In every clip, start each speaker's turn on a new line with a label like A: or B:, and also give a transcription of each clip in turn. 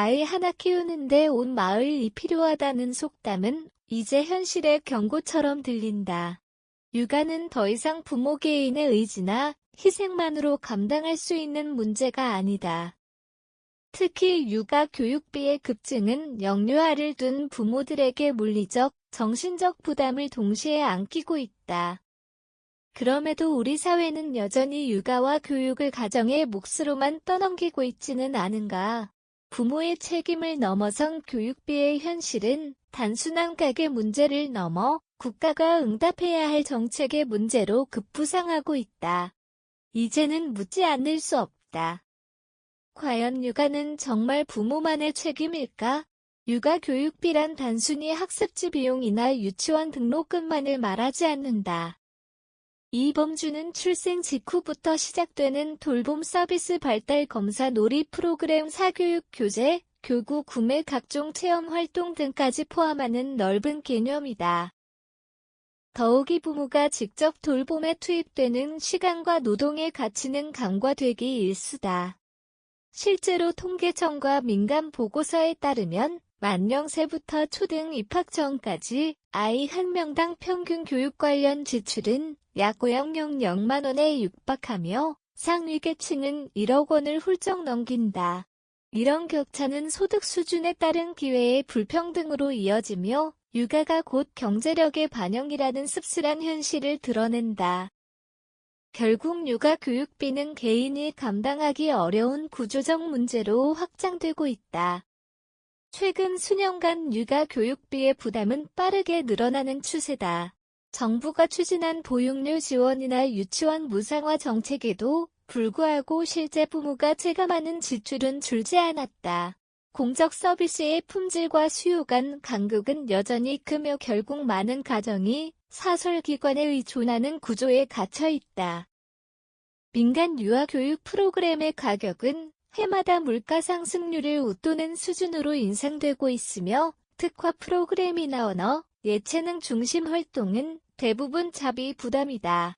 A: 아이 하나 키우는데 온 마을이 필요하다는 속담은 이제 현실의 경고처럼 들린다. 육아는 더 이상 부모 개인의 의지나 희생만으로 감당할 수 있는 문제가 아니다. 특히 육아 교육비의 급증은 영유아를 둔 부모들에게 물리적, 정신적 부담을 동시에 안기고 있다. 그럼에도 우리 사회는 여전히 육아와 교육을 가정의 몫으로만 떠넘기고 있지는 않은가. 부모의 책임을 넘어선 교육비의 현실은 단순한 가계 문제를 넘어 국가가 응답해야 할 정책의 문제로 급부상하고 있다. 이제는 묻지 않을 수 없다. 과연 육아는 정말 부모만의 책임일까? 육아 교육비란 단순히 학습지 비용이나 유치원 등록금만을 말하지 않는다. 이 범주는 출생 직후부터 시작되는 돌봄 서비스 발달 검사 놀이 프로그램 사교육 교재, 교구 구매 각종 체험 활동 등까지 포함하는 넓은 개념이다. 더욱이 부모가 직접 돌봄에 투입되는 시간과 노동의 가치는 강화되기 일수다. 실제로 통계청과 민간 보고서에 따르면 만령 세부터 초등 입학 전까지 아이 한 명당 평균 교육 관련 지출은 약 5영 0만 원에 육박하며 상위 계층은 1억 원을 훌쩍 넘긴다. 이런 격차는 소득 수준에 따른 기회의 불평등으로 이어지며 육아가 곧 경제력의 반영이라는 씁쓸한 현실을 드러낸다. 결국 육아 교육비는 개인이 감당하기 어려운 구조적 문제로 확장되고 있다. 최근 수년간 육아 교육비의 부담은 빠르게 늘어나는 추세다. 정부가 추진한 보육료 지원이나 유치원 무상화 정책에도 불구하고 실제 부모가 체감하는 지출은 줄지 않았다. 공적 서비스의 품질과 수요 간 간극은 여전히 크며 결국 많은 가정이 사설기관에 의존하는 구조에 갇혀 있다. 민간 유아교육 프로그램의 가격은 해마다 물가 상승률을 웃도는 수준으로 인상되고 있으며 특화 프로그램이나 언어, 예체능 중심 활동은 대부분 자비 부담이다.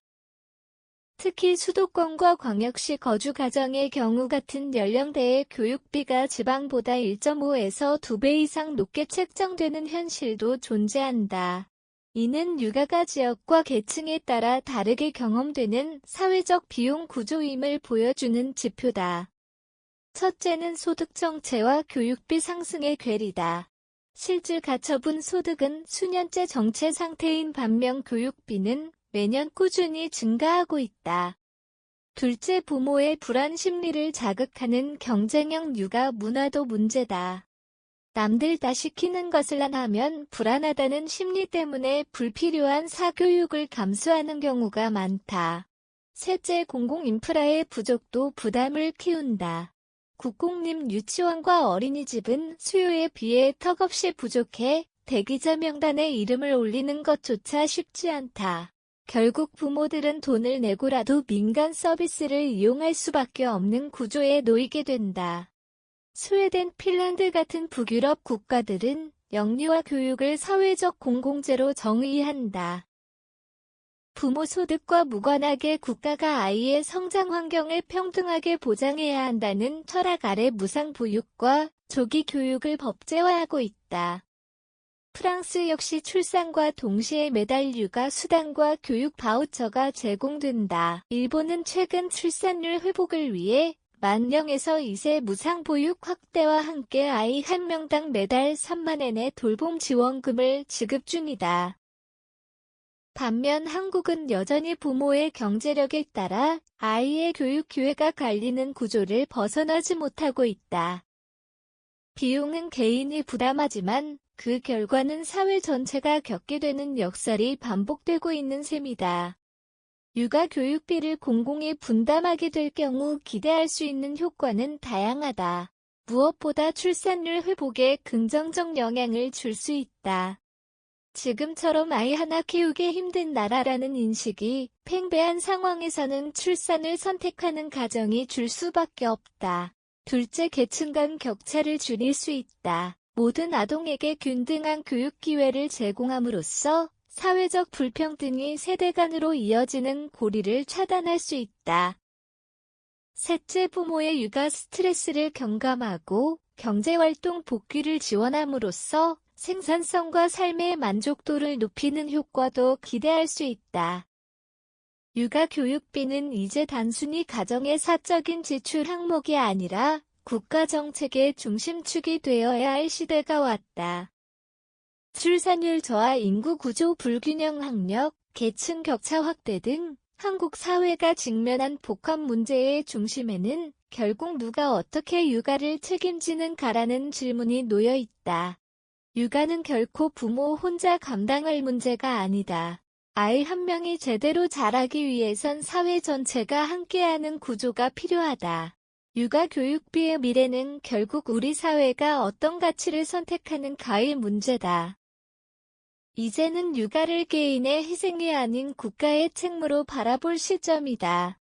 A: 특히 수도권과 광역시 거주 가정의 경우 같은 연령대의 교육비가 지방보다 1.5에서 2배 이상 높게 책정되는 현실도 존재한다. 이는 육아가 지역과 계층에 따라 다르게 경험되는 사회적 비용 구조임을 보여주는 지표다. 첫째는 소득 정체와 교육비 상승의 괴리다. 실질 가처분 소득은 수년째 정체 상태인 반면 교육비는 매년 꾸준히 증가하고 있다. 둘째 부모의 불안 심리를 자극하는 경쟁형 육아 문화도 문제다. 남들 다 시키는 것을 안 하면 불안하다는 심리 때문에 불필요한 사교육을 감수하는 경우가 많다. 셋째 공공 인프라의 부족도 부담을 키운다. 국공립 유치원과 어린이집은 수요에 비해 턱없이 부족해 대기자 명단에 이름을 올리는 것조차 쉽지 않다. 결국 부모들은 돈을 내고라도 민간 서비스를 이용할 수밖에 없는 구조에 놓이게 된다. 스웨덴, 핀란드 같은 북유럽 국가들은 영리와 교육을 사회적 공공재로 정의한다. 부모 소득과 무관하게 국가가 아이의 성장 환경을 평등하게 보장해야 한다는 철학 아래 무상 보육과 조기 교육을 법제화하고 있다. 프랑스 역시 출산과 동시에 매달 육아 수당과 교육 바우처가 제공된다. 일본은 최근 출산율 회복을 위해 만령에서 2세 무상 보육 확대와 함께 아이 한 명당 매달 3만엔의 돌봄 지원금을 지급 중이다. 반면 한국은 여전히 부모의 경제력에 따라 아이의 교육 기회가 갈리는 구조를 벗어나지 못하고 있다. 비용은 개인이 부담하지만 그 결과는 사회 전체가 겪게 되는 역설이 반복되고 있는 셈이다. 육아 교육비를 공공이 분담하게 될 경우 기대할 수 있는 효과는 다양하다. 무엇보다 출산율 회복에 긍정적 영향을 줄 수 있다. 지금처럼 아이 하나 키우기 힘든 나라라는 인식이 팽배한 상황에서는 출산을 선택하는 가정이 줄 수밖에 없다. 둘째 계층 간 격차를 줄일 수 있다. 모든 아동에게 균등한 교육 기회를 제공함으로써 사회적 불평등이 세대 간으로 이어지는 고리를 차단할 수 있다. 셋째 부모의 육아 스트레스를 경감하고 경제활동 복귀를 지원함으로써 생산성과 삶의 만족도를 높이는 효과도 기대할 수 있다. 육아 교육비는 이제 단순히 가정의 사적인 지출 항목이 아니라 국가 정책의 중심축이 되어야 할 시대가 왔다. 출산율 저하 인구 구조 불균형 학력, 계층 격차 확대 등 한국 사회가 직면한 복합 문제의 중심에는 결국 누가 어떻게 육아를 책임지는 가라는 질문이 놓여 있다. 육아는 결코 부모 혼자 감당할 문제가 아니다. 아이 한 명이 제대로 자라기 위해선 사회 전체가 함께하는 구조가 필요하다. 육아 교육비의 미래는 결국 우리 사회가 어떤 가치를 선택하는 가일 문제다. 이제는 육아를 개인의 희생이 아닌 국가의 책무로 바라볼 시점이다.